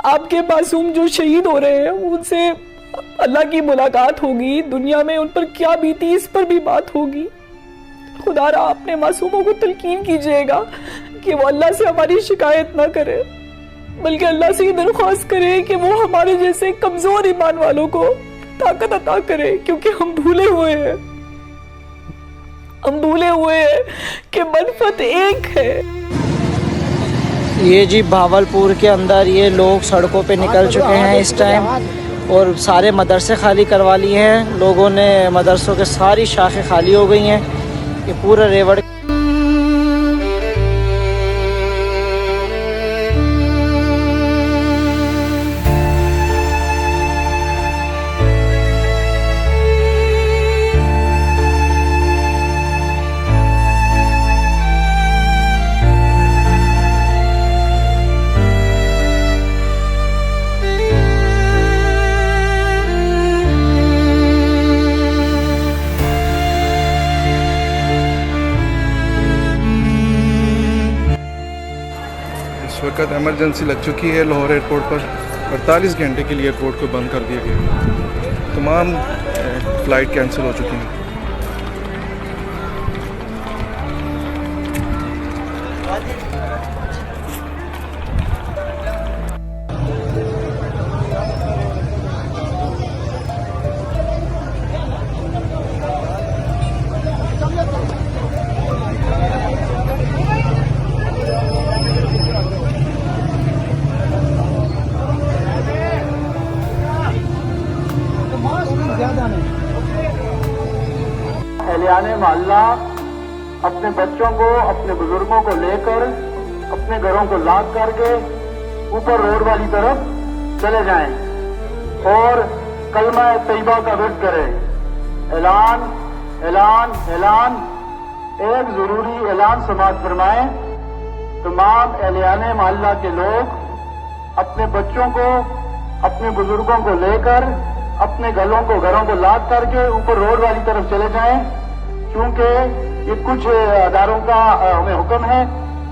आपके मासूम जो शहीद हो रहे हैं, उनसे अल्लाह की मुलाकात होगी। दुनिया में उन पर क्या बीती, इस पर भी बात होगी। खुदारा अपने मासूमों को तलकीन कीजिएगा कि वो अल्लाह से हमारी शिकायत ना करे, बल्कि अल्लाह से ये दरख्वास्त करे कि वो हमारे जैसे कमज़ोर ईमान वालों को ताकत अता करे, क्योंकि हम भूले हुए हैं। हम भूले हुए हैं कि मनफत एक है। ये जी भावलपुर के अंदर ये लोग सड़कों पे निकल चुके हैं इस टाइम और सारे मदरसे खाली करवा लिए हैं। लोगों ने मदरसों के सारी शाखें खाली हो गई हैं। ये पूरा रेवड़ वक्त एमरजेंसी लग चुकी है, लाहौर एयरपोर्ट पर। 48 घंटे के लिए एयरपोर्ट को बंद कर दिया गया। तमाम फ़्लाइट कैंसिल हो चुकी हैं। एहलियान मोहल्ला अपने बच्चों को, अपने बुज़ुर्गों को लेकर, अपने घरों को लाद करके ऊपर रोड वाली तरफ़ चले जाएँ और कलमा तैयबा का विरद करें। ऐलान ऐलान ऐलान, एक ज़रूरी ऐलान समाज फरमाएँ। तमाम एहलियान मोहल्ला के लोग अपने बच्चों को, अपने बुज़ुर्गों को लेकर, अपने गलों को, घरों को लाद करके ऊपर रोड वाली तरफ़ चले जाएँ। क्योंकि ये कुछ अदारों का हमें हुक्म है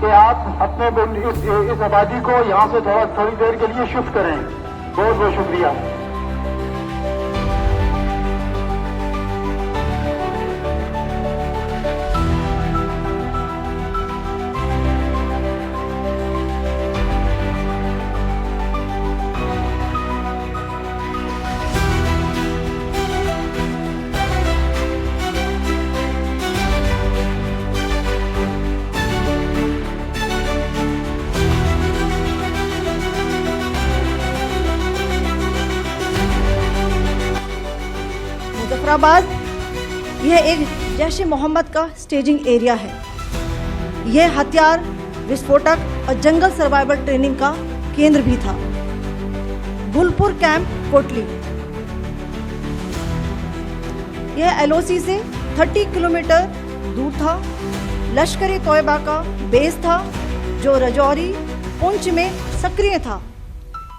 कि आप अपने इस, आबादी को यहाँ से थोड़ा थोड़ी देर के लिए शिफ्ट करें। बहुत बहुत शुक्रिया। मुजफ्फराबाद यह एक जैश मोहम्मद का स्टेजिंग एरिया है। यह हथियार, विस्फोटक और जंगल सर्वाइवल ट्रेनिंग का केंद्र भी था। गुलपुर कैंप कोटली। यह एलओसी से 30 किलोमीटर दूर था। लश्कर तोयबा का बेस था, जो रजौरी, पुंछ में सक्रिय था।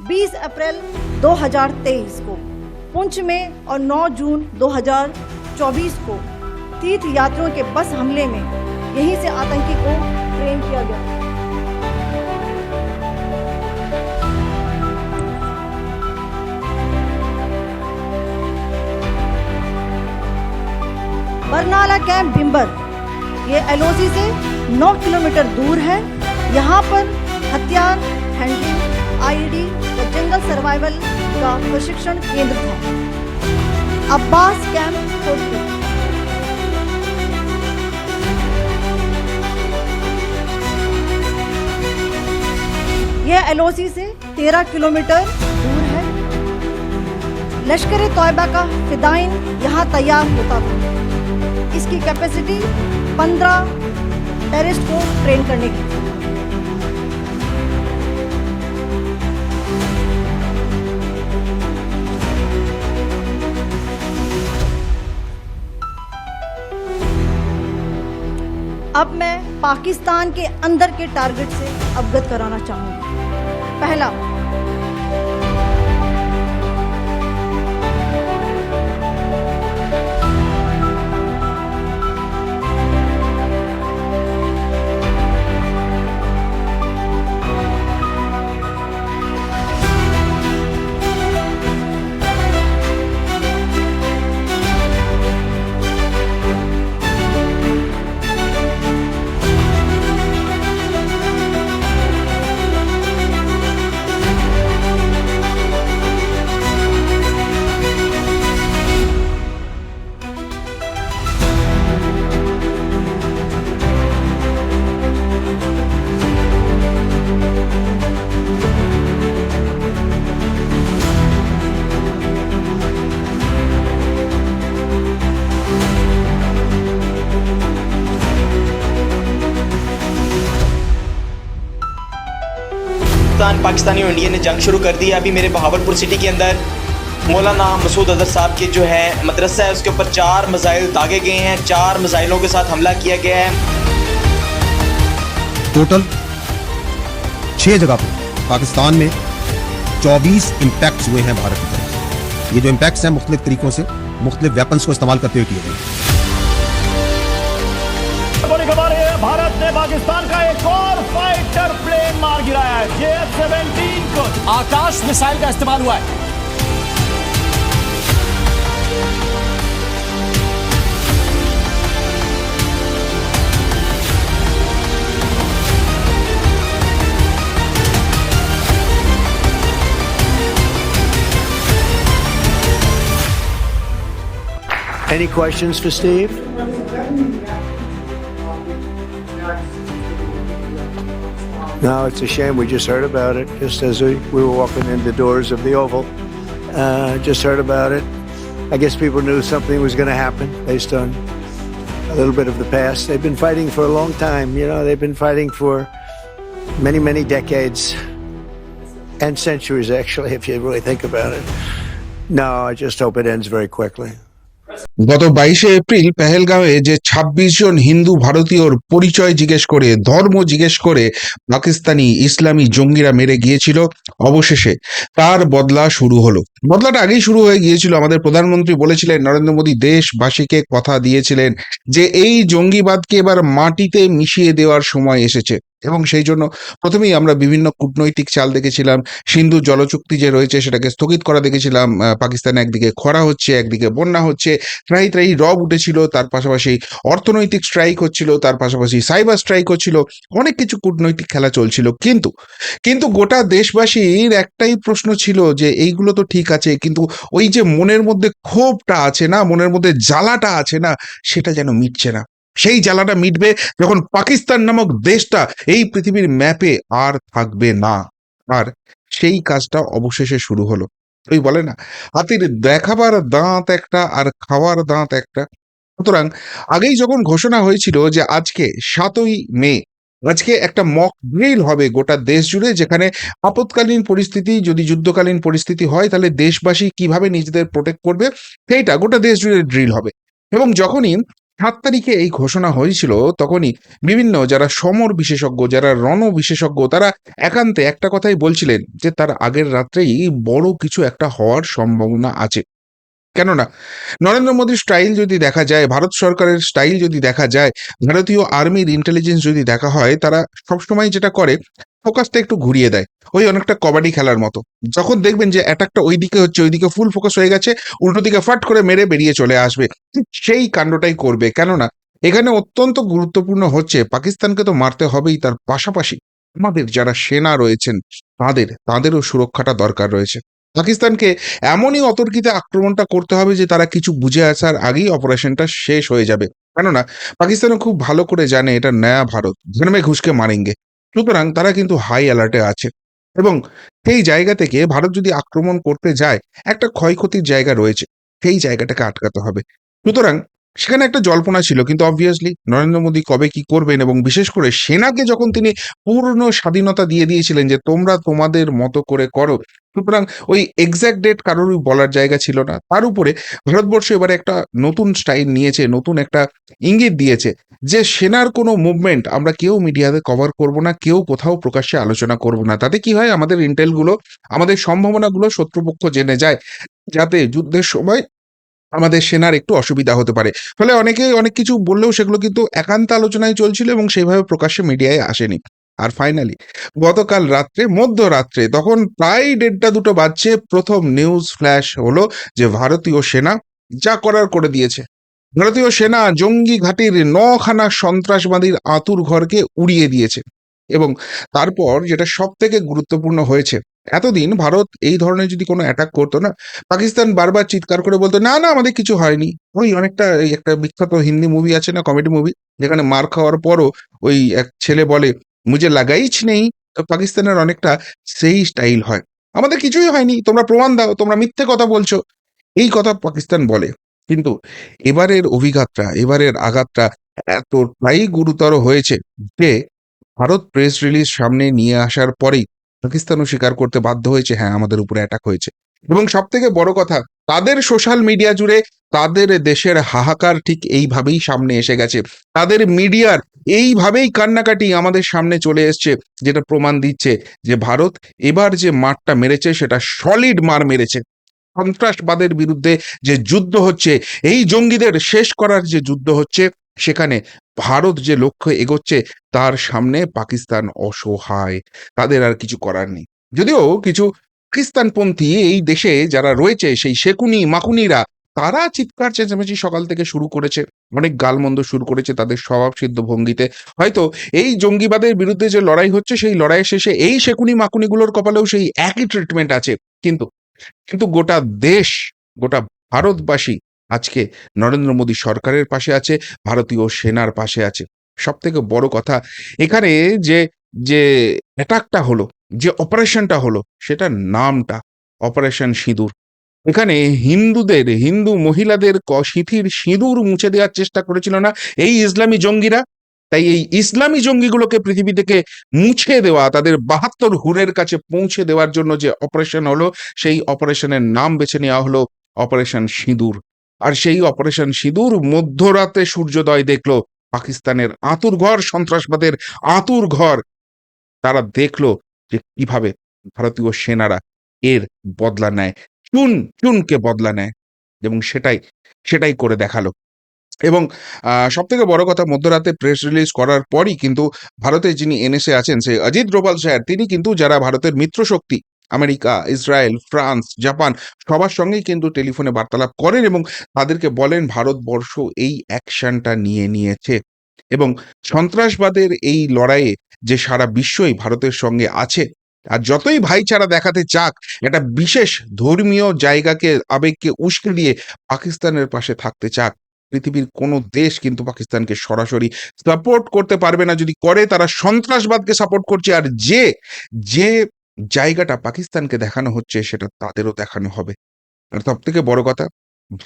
20 अप्रैल 2023 को। पुंछ में और 9 जून 2024 को तीर्थ यात्रियों के बस हमले में यहीं से आतंकी को ट्रेन किया गया। बरनाला कैंप बिम्बर ये एलओसी से 9 किलोमीटर दूर है। यहाँ पर हथियार, हैंडलिंग आईडी व जंगल सर्वाइवल का प्रशिक्षण केंद्र था। अब्बास कैंप कोटली यह एलओसी से 13 किलोमीटर दूर है। लश्कर तोयबा का फिदाइन यहाँ तैयार होता था। इसकी कैपेसिटी 15 टेरिस्ट को ट्रेन करने की अब मैं पाकिस्तान के अंदर के टारगेट से अवगत कराना चाहूँगी। पहला पाकिस्तान, पाकिस्तानी और इंडिया ने जंग शुरू कर दी है। अभी मेरे बहावलपुर सिटी के अंदर मौलाना मसूद अजहर साहब के जो है मदरसा है, उसके ऊपर चार मिज़ाइल दागे गए हैं। चार मिज़ाइलों के साथ हमला किया गया है। टोटल छह जगह पर पाकिस्तान में 24 इम्पैक्ट्स हुए हैं भारत की ये जो इम्पैक्ट्स हैं, मुख्तलिफ़ तरीकों से, मुख्तलिफ़ वेपन्स को इस्तेमाल करते हुए किए गए बड़ी ने पाकिस्तान का एक और फाइटर प्लेन मार गिराया है। जे सेवेंटीन को। आकाश मिसाइल का इस्तेमाल हुआ है। Any questions for Steve? No, it's a shame. We just heard about it just as we, we were walking in the doors of the Oval. Uh, just heard about it. I guess people knew something was going to happen based on a little bit of the past. They've been fighting for a long time. You know, they've been fighting for many, many decades and centuries, actually, if you really think about it. No, I just hope it ends very quickly. গত বাইশে April পেহেলগাঁওয়ে যে ২৬ জন হিন্দু ভারতীয়র পরিচয় জিজ্ঞেস করে, ধর্ম জিজ্ঞেস করে পাকিস্তানি ইসলামী জঙ্গিরা মেরে গিয়েছিল অবশেষে। তার বদলা শুরু হলো। বদলাটা আগেই শুরু হয়ে গিয়েছিল। আমাদের প্রধানমন্ত্রী বলেছিলেন, নরেন্দ্র মোদী দেশবাসীকে কথা দিয়েছিলেন যে, এই জঙ্গিবাদকে এবার মাটিতে মিশিয়ে দেওয়ার সময় এসেছে। এবং সেই জন্য প্রথমেই আমরা বিভিন্ন কূটনৈতিক চাল দেখেছিলাম, সিন্ধু জলচুক্তি যে রয়েছে সেটাকে স্থগিত করা দেখেছিলাম পাকিস্তানে একদিকে খরা হচ্ছে, একদিকে বন্যা হচ্ছে, ত্রাহি ত্রাহি রব উঠেছিল, তার পাশাপাশি অর্থনৈতিক স্ট্রাইক হচ্ছিল, তার পাশাপাশি সাইবার স্ট্রাইক হচ্ছিল, অনেক কিছু কূটনৈতিক খেলা চলছিল। কিন্তু কিন্তু গোটা দেশবাসীর একটাই প্রশ্ন ছিল যে এইগুলো তো ঠিক আছে, কিন্তু ওই যে মনের মধ্যে ক্ষোভটা আছে না, মনের মধ্যে জ্বালাটা আছে না, সেটা যেন মিটছে না। সেই জ্বালাটা মিটবে যখন পাকিস্তান নামক দেশটা এই পৃথিবীর ম্যাপে আর থাকবে না। আর সেই কাজটা অবশেষে শুরু হলো। ওই বলে না, হাতির দেখাবার দাঁত একটা আর খাওয়ার দাঁত একটা। সুতরাং আগেই যখন ঘোষণা হয়েছিল যে আজকে সাতই মে, আজকে একটা মক ড্রিল হবে গোটা দেশ জুড়ে, যেখানে আপৎকালীন পরিস্থিতি, যদি যুদ্ধকালীন পরিস্থিতি হয়, তাহলে দেশবাসী কীভাবে নিজেদের প্রোটেক্ট করবে, সেইটা গোটা দেশ জুড়ে ড্রিল হবে। এবং যখনই সাত তারিখে এই ঘোষণা হয়েছিল তখনই বিভিন্ন যারা সমর বিশেষজ্ঞ, যারা রণ বিশেষজ্ঞ, তারা একান্তে একটা কথাই বলছিলেন যে তার আগের রাত্রেই বড় কিছু একটা হওয়ার সম্ভাবনা আছে। কেননা নরেন্দ্র মোদীর স্টাইল যদি দেখা যায়, ভারত সরকারের স্টাইল যদি দেখা যায়, ভারতীয় আর্মির ইন্টেলিজেন্স যদি দেখা হয়, তারা সবসময় যেটা করে ফোকাসটা একটু ঘুরিয়ে দেয়। ওই অনেকটা কবাডি খেলার মতো। যখন দেখবেন যে অ্যাটাকটা ওইদিকে হচ্ছে, ওইদিকে ফুল ফোকাস হয়ে গেছে, উল্টো দিকে ফাট করে মেরে বেরিয়ে চলে আসবে। সেই কাণ্ডটাই করবে। কেননা এখানে অত্যন্ত গুরুত্বপূর্ণ হচ্ছে, পাকিস্তানকে তো মারতে হবেই, তার পাশাপাশি আমাদের যারা সেনা রয়েছেন, তাদের, তাদেরও সুরক্ষাটা দরকার রয়েছে। পাকিস্তানকে এমনই অতর্কিতে আক্রমণটা করতে হবে যে তারা কিছু বুঝে আসার আগেই অপারেশনটা শেষ হয়ে যাবে। কেননা, পাকিস্তানও খুব ভালো করে জানে এটা নয়া ভারত জন্মে ঘুষকে মারেঙ্গে। সুতরাং তারা কিন্তু হাই অ্যালার্টে আছে। এবং সেই জায়গা থেকে ভারত যদি আক্রমণ করতে যায়, একটা ক্ষয়ক্ষতির জায়গা রয়েছে, সেই জায়গাটাকে আটকাতে হবে। সুতরাং সেখানে একটা জল্পনা ছিল, কিন্তু অবভিয়াসলি নরেন্দ্র মোদী কবে কি করবেন এবং বিশেষ করে সেনাকে যখন তিনি পূর্ণ স্বাধীনতা দিয়ে দিয়েছিলেন যে তোমরা তোমাদের মতো করে করো সুতরাং ওই এক্সাক্ট ডেট কারোরই বলার জায়গা ছিল না। তার উপরে ভারতবর্ষ এবারে একটা নতুন স্টাইল নিয়েছে, নতুন একটা ইঙ্গিত দিয়েছে যে সেনার কোনো মুভমেন্ট আমরা কেউ মিডিয়াতে কভার করব না, কেউ কোথাও প্রকাশ্যে আলোচনা করব না। তাতে কি হয়? আমাদের ইন্টেলগুলো আমাদের সম্ভাবনাগুলো শত্রুপক্ষ জেনে যায় যাতে যুদ্ধের সময় আমাদের সেনার একটু অসুবিধা হতে পারে। ফলে অনেকে অনেক কিছু বললেও সেগুলো কিন্তু একান্ত আলোচনায় চলছিল এবং সেইভাবে প্রকাশ্যে মিডিয়ায় আসেনি। আর ফাইনালি গতকাল রাত্রে, মধ্যরাত্রে, তখন প্রায় দেড়টা দুটো বাজছে, প্রথম নিউজ ফ্ল্যাশ হলো যে ভারতীয় সেনা যা করার করে দিয়েছে। ভারতীয় সেনা জঙ্গি ঘাটির নখানা সন্ত্রাসবাদীর আতুর ঘরকে উড়িয়ে দিয়েছে এবং তারপর যেটা সব থেকে গুরুত্বপূর্ণ হয়েছে, এতদিন ভারত এই ধরনের যদি কোনো অ্যাটাক করতো না, পাকিস্তান বারবার চিৎকার করে বলতো, না না, আমাদের কিছু হয়নি। ওই অনেকটা একটা বিখ্যাত হিন্দি মুভি আছে না কমেডি মুভি যেখানে মার খাওয়ার পরও ওই এক ছেলে বলে মুঝে লাগাইছ নেই। পাকিস্তানের অনেকটা সেই স্টাইল হয়। আমাদের কিছুই হয়নি। তোমরা প্রমাণ দাও, তোমরা মিথ্যে কথা বলছো। এই কথা পাকিস্তান বলে। কিন্তু এবারের অভিঘাতটা, এবারের আঘাতটা এতটাই গুরুতর হয়েছে যে ভারত প্রেস রিলিজ সামনে নিয়ে আসার পরেই পাকিস্তানও স্বীকার করতে বাধ্য হয়েছে হ্যাঁ আমাদের উপরে অ্যাটাক হয়েছে। এবং সব থেকে বড় কথা, তাদের সোশ্যাল মিডিয়া জুড়ে তাদের দেশের হাহাকার ঠিক এইভাবেই সামনে এসে গেছে। তাদের মিডিয়ার এইভাবেই কান্নাকাটি আমাদের সামনে চলে এসছে, যেটা প্রমাণ দিচ্ছে যে ভারত এবার যে মারটা মেরেছে সেটা সলিড মার মেরেছে। সন্ত্রাসবাদের বিরুদ্ধে যে যুদ্ধ হচ্ছে, এই জঙ্গিদের শেষ করার যে যুদ্ধ হচ্ছে, সেখানে ভারত যে লক্ষ্য এগোচ্ছে, তার সামনে পাকিস্তান অসহায়। তাদের আর কিছু করার নেই। যদিও কিছু পাকিস্তানপন্থী এই দেশে যারা রয়েছে, সেই শেকুনি মাকুনিরা তারা চিৎকার চেঁচামেচি সকাল থেকে শুরু করেছে। অনেক গালমন্দ শুরু করেছে তাদের স্বভাব সিদ্ধ ভঙ্গিতে। হয়তো এই জঙ্গিবাদের বিরুদ্ধে যে লড়াই হচ্ছে, সেই লড়াই শেষে এই শেকুনি মাকুনিগুলোর কপালেও সেই একই ট্রিটমেন্ট আছে। কিন্তু কিন্তু গোটা দেশ, গোটা ভারতবাসী আজকে নরেন্দ্র মোদী সরকারের পাশে আছে, ভারতীয় সেনার পাশে আছে। সব থেকে বড় কথা, এখানে যে যে অ্যাটাকটা হলো, যে অপারেশনটা হলো, সেটার নামটা অপারেশন সিঁদুর। এখানে হিন্দুদের, হিন্দু মহিলাদের ক- সিঁথির সিঁদুর মুছে দেওয়ার চেষ্টা করেছিল না এই ইসলামী জঙ্গিরা? তাই এই ইসলামী জঙ্গিগুলোকে পৃথিবী থেকে মুছে দেওয়া, তাদের বাহাত্তর হুরের কাছে পৌঁছে দেওয়ার জন্য যে অপারেশন হলো, সেই অপারেশনের নাম বেছে নেওয়া হলো অপারেশন সিঁদুর। আর সেই অপারেশন সিঁদুর মধ্যরাতে সূর্যোদয় দেখল, পাকিস্তানের আতুর ঘর, সন্ত্রাসবাদের আতুর ঘর। তারা দেখল যে কীভাবে ভারতীয় সেনারা এর বদলা নেয়। চুন, চুনকে বদলা নেয় এবং সেটাই সেটাই করে দেখাল। এবং সব থেকে বড় কথা মধ্যরাতে প্রেস রিলিজ করার পরই কিন্তু ভারতের যিনি এনএসএ আছেন, সে অজিত ডোভাল স্যার, তিনি কিন্তু যারা ভারতের মিত্র শক্তি আমেরিকা, ইসরায়েল, ফ্রান্স, জাপান, সবার সঙ্গেই কিন্তু টেলিফোনে বার্তালাপ করেন এবং তাদেরকে বলেন, ভারতবর্ষ এই অ্যাকশনটা নিয়ে নিয়েছে। এবং সন্ত্রাসবাদের এই লড়াইয়ে যে সারা বিশ্বই ভারতের সঙ্গে আছে আর যতই ভাইচারা দেখাতে চাক, একটা বিশেষ ধর্মীয় জায়গাকে, আবেগকে উস্কে দিয়ে পাকিস্তানের পাশে থাকতে চাক, পৃথিবীর কোনো দেশ কিন্তু পাকিস্তানকে সরাসরি সাপোর্ট করতে পারবে না। যদি করে, তারা সন্ত্রাসবাদকে সাপোর্ট করছে, আর যে যে জায়গাটা পাকিস্তানকে দেখানো হচ্ছে, সেটা তাদেরও দেখানো হবে। আর সব থেকে বড় কথা,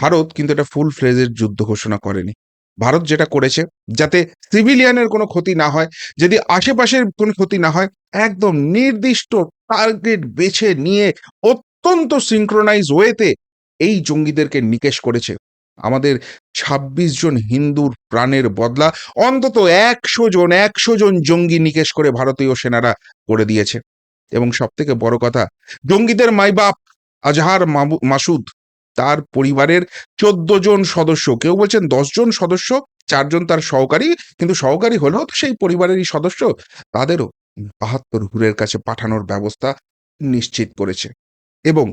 ভারত কিন্তু এটা ফুল ফ্লেজের যুদ্ধ ঘোষণা করেনি। ভারত যেটা করেছে, যাতে সিভিলিয়ানের কোনো ক্ষতি না হয়, যদি আশেপাশের কোনো ক্ষতি না হয়, একদম নির্দিষ্ট টার্গেট বেছে নিয়ে অত্যন্ত সিঙ্ক্রোনাইজ ওয়েতে এই জঙ্গিদেরকে নিকেশ করেছে। আমাদের ২৬ জন হিন্দুর প্রাণের বদলা, অন্তত একশো জন একশো জন জঙ্গি নিকেশ করে ভারতীয় সেনারা করে দিয়েছে। এবং সব থেকে বড় কথা, জঙ্গিদের মাইবাপ আজহার মাসুদ তার পরিবারের চোদ্দ জন সদস্য। কেউ বলছেন জন সদস্য চারজন তার সহকারী, কিন্তু সহকারী হলেও তো সেই পরিবারেরই সদস্য। তাদেরও বাহাত্তর হুরের কাছে পাঠানোর ব্যবস্থা নিশ্চিত করেছে। এবং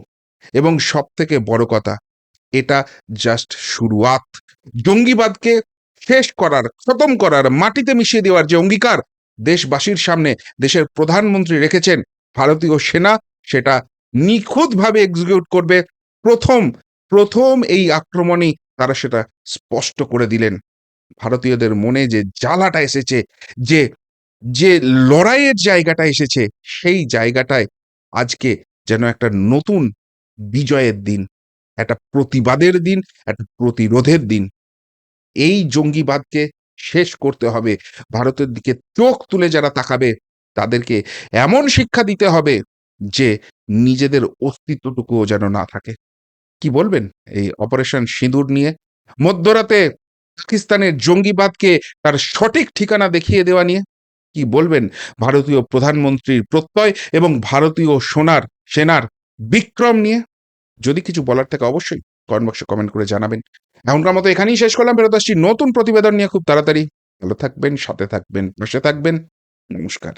এবং সব থেকে বড় কথা, এটা জাস্ট শুরুয়াত। জঙ্গিবাদকে শেষ করার, খতম করার, মাটিতে মিশিয়ে দেওয়ার যে অঙ্গীকার দেশবাসীর সামনে দেশের প্রধানমন্ত্রী রেখেছেন, ভারতীয় সেনা সেটা নিখুঁতভাবে এক্সিকিউট করবে। প্রথম প্রথম এই আক্রমণেই তারা সেটা স্পষ্ট করে দিলেন। ভারতীয়দের মনে যে জ্বালাটা এসেছে, যে যে লড়াইয়ের জায়গাটা এসেছে, সেই জায়গাটায় আজকে যেন একটা নতুন বিজয়ের দিন, একটা প্রতিবাদের দিন, একটা প্রতিরোধের দিন। এই জঙ্গিবাদকে শেষ করতে হবে। ভারতের দিকে চোখ তুলে যারা তাকাবে, তাদেরকে এমন শিক্ষা দিতে হবে যে, নিজেদের অস্তিত্বটুকুও যেন না থাকে। কি বলবেন? এই অপারেশন সিঁদুর নিয়ে মধ্যরাতে পাকিস্তানের জঙ্গিবাদকে তার সঠিক ঠিকানা দেখিয়ে দেওয়া নিয়ে কি বলবেন? ভারতীয় প্রধানমন্ত্রীর প্রত্যয় এবং ভারতীয় সোনার সেনার বিক্রম নিয়ে যদি কিছু বলার থাকে অবশ্যই কমেন্ট বক্সে কমেন্ট করে জানাবেন। এখনকার মতো এখানেই শেষ করলাম, ফেরত আসছি নতুন প্রতিবেদন নিয়ে খুব তাড়াতাড়ি। ভালো থাকবেন, সাথে থাকবেন, পাশে থাকবেন। নমস্কার।